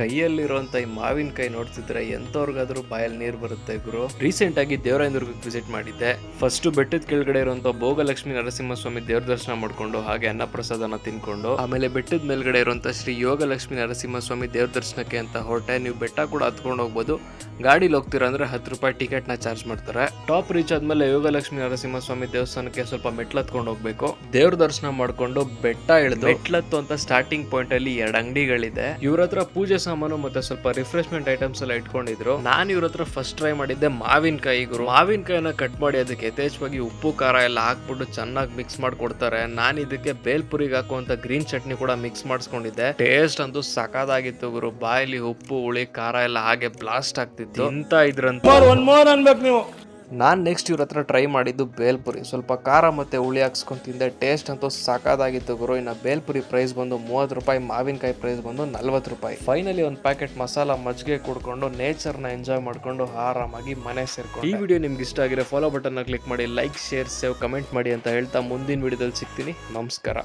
ಕೈಯಲ್ಲಿರುವಂತ ಈ ಮಾವಿನಕಾಯಿ ನೋಡ್ತಿದ್ರೆ ಎಂತವ್ರಿಗಾದ್ರೂ ಬಾಯಲ್ಲಿ ನೀರು ಬರುತ್ತೆ ಗುರು. ರೀಸೆಂಟ್ ಆಗಿ ದೇವರಾಯನದುರ್ಗಕ್ಕೆ ವಿಸಿಟ್ ಮಾಡಿದ್ದೆ. ಫಸ್ಟ್ ಬೆಟ್ಟದ ಕೆಳಗಡೆ ಇರುವಂತ ಭೋಗಲಕ್ಷ್ಮಿ ನರಸಿಂಹಸ್ವಾಮಿ ದೇವ್ರ ದರ್ಶನ ಮಾಡ್ಕೊಂಡು ಹಾಗೆ ಅನ್ನಪ್ರಸಾದನ ತಿನ್ಕೊಂಡು ಆಮೇಲೆ ಬೆಟ್ಟದ ಮೇಲ್ಗಡೆ ಇರುವಂತ ಶ್ರೀ ಯೋಗಲಕ್ಷ್ಮಿ ನರಸಿಂಹಸ್ವಾಮಿ ದೇವ್ರ ದರ್ಶನಕ್ಕೆ ಅಂತ ಹೊರಟೆ. ನೀವು ಬೆಟ್ಟ ಕೂಡ ಹತ್ಕೊಂಡು ಹೋಗ್ಬೋದು. ಗಾಡಿಲಿ ಹೋಗ್ತೀರಾ ಅಂದ್ರೆ ಹತ್ತು ರೂಪಾಯಿ ಟಿಕೆಟ್ನ ಚಾರ್ಜ್ ಮಾಡ್ತಾರೆ. ಟಾಪ್ ರೀಚ್ ಆದ್ಮೇಲೆ ಯೋಗಲಕ್ಷ್ಮಿ ನರಸಿಂಹಸ್ವಾಮಿ ದೇವಸ್ಥಾನಕ್ಕೆ ಸ್ವಲ್ಪ ಮೆಟ್ಲು ಹತ್ಕೊಂಡು ಹೋಗ್ಬೇಕು. ದೇವ್ರ ದರ್ಶನ ಮಾಡ್ಕೊಂಡು ಬೆಟ್ಟ ಇಳಿದು ಮೆಟ್ಲತ್ತು ಅಂತ ಸ್ಟಾರ್ಟಿಂಗ್ ಪಾಯಿಂಟ್ ಅಲ್ಲಿ ಎರಡು ಅಂಗಡಿಗಳಿದೆ. ಇವ್ರ ಹತ್ರ ಪೂಜೆ ಸಾಮಾನು ಮತ್ತೆ ಸ್ವಲ್ಪ ರಿಫ್ರೆಶ್ಮೆಂಟ್ ಐಟಮ್ಸ್ ಎಲ್ಲ ಇಟ್ಕೊಂಡಿದ್ರು. ನಾನು ಇವ್ರ ಹತ್ರ ಫಸ್ಟ್ ಟ್ರೈ ಮಾಡಿದ್ದೆ ಮಾವಿನಕಾಯಿ ಗುರು. ಮಾವಿನಕಾಯಿನ ಕಟ್ ಮಾಡಿ ಅದಕ್ಕೆ ಯಥೇಚ್ಛವಾಗಿ ಉಪ್ಪು, ಖಾರ ಎಲ್ಲ ಹಾಕ್ಬಿಟ್ಟು ಚೆನ್ನಾಗಿ ಮಿಕ್ಸ್ ಮಾಡಿ ಕೊಡ್ತಾರೆ ನಾನು ಇದಕ್ಕೆ ಬೇಲ್ಪುರಿಗೆ ಹಾಕುವಂತ ಗ್ರೀನ್ ಚಟ್ನಿ ಕೂಡ ಮಿಕ್ಸ್ ಮಾಡಿಸ್ಕೊಂಡಿದ್ದೆ. ಟೇಸ್ಟ್ ಅಂತೂ ಸಖತ್ತಾಗಿತ್ತು ಗುರು. ಬಾಯಲ್ಲಿ ಉಪ್ಪು, ಹುಳಿ, ಖಾರ ಎಲ್ಲ ಹಾಗೆ ಬ್ಲಾಸ್ಟ್ ಆಗ್ತಿತ್ತು. ಇಂತ ಇದ್ರಂತ. ಒನ್ ಮೋರ್ ಅನ್ಬೇಕು ನೀವು. ನಾನು ನೆಕ್ಸ್ಟ್ ಇವ್ರ ಹತ್ರ ಟ್ರೈ ಮಾಡಿದ್ದು ಬೇಲ್ಪುರಿ ಸ್ವಲ್ಪ ಖಾರ ಮತ್ತು ಹುಳಿ ಹಾಕ್ಸ್ಕೊಂಡು ತಿಂದೆ. ಟೇಸ್ಟ್ ಅಂತೂ ಸಾಕಾದಾಗಿತ್ತು ಗುರು. ಇನ್ನು ಬೇಲ್ಪುರಿ ಪ್ರೈಸ್ ಬಂದು ಮೂವತ್ತು ರೂಪಾಯಿ, ಮಾವಿನಕಾಯಿ ಪ್ರೈಸ್ ಬಂದು ನಲ್ವತ್ತು ರೂಪಾಯಿ. ಫೈನಲಿ ಒಂದು ಪ್ಯಾಕೆಟ್ ಮಸಾಲ ಮಜ್ಜಿಗೆ ಕುಡ್ಕೊಂಡು ನೇಚರ್ನ ಎಂಜಾಯ್ ಮಾಡಿಕೊಂಡು ಆರಾಮಾಗಿ ಮನೆ ಸೇರ್ಕೊಂಡು. ಈ ವಿಡಿಯೋ ನಿಮ್ಗೆ ಇಷ್ಟ ಆಗಿರೋ ಫಾಲೋ ಬಟನ್ನ ಕ್ಲಿಕ್ ಮಾಡಿ ಲೈಕ್ ಶೇರ್ ಸೇವ್ ಕಮೆಂಟ್ ಮಾಡಿ ಅಂತ ಹೇಳ್ತಾ ಮುಂದಿನ ವಿಡಿಯೋದಲ್ಲಿ ಸಿಗ್ತೀನಿ. ನಮಸ್ಕಾರ.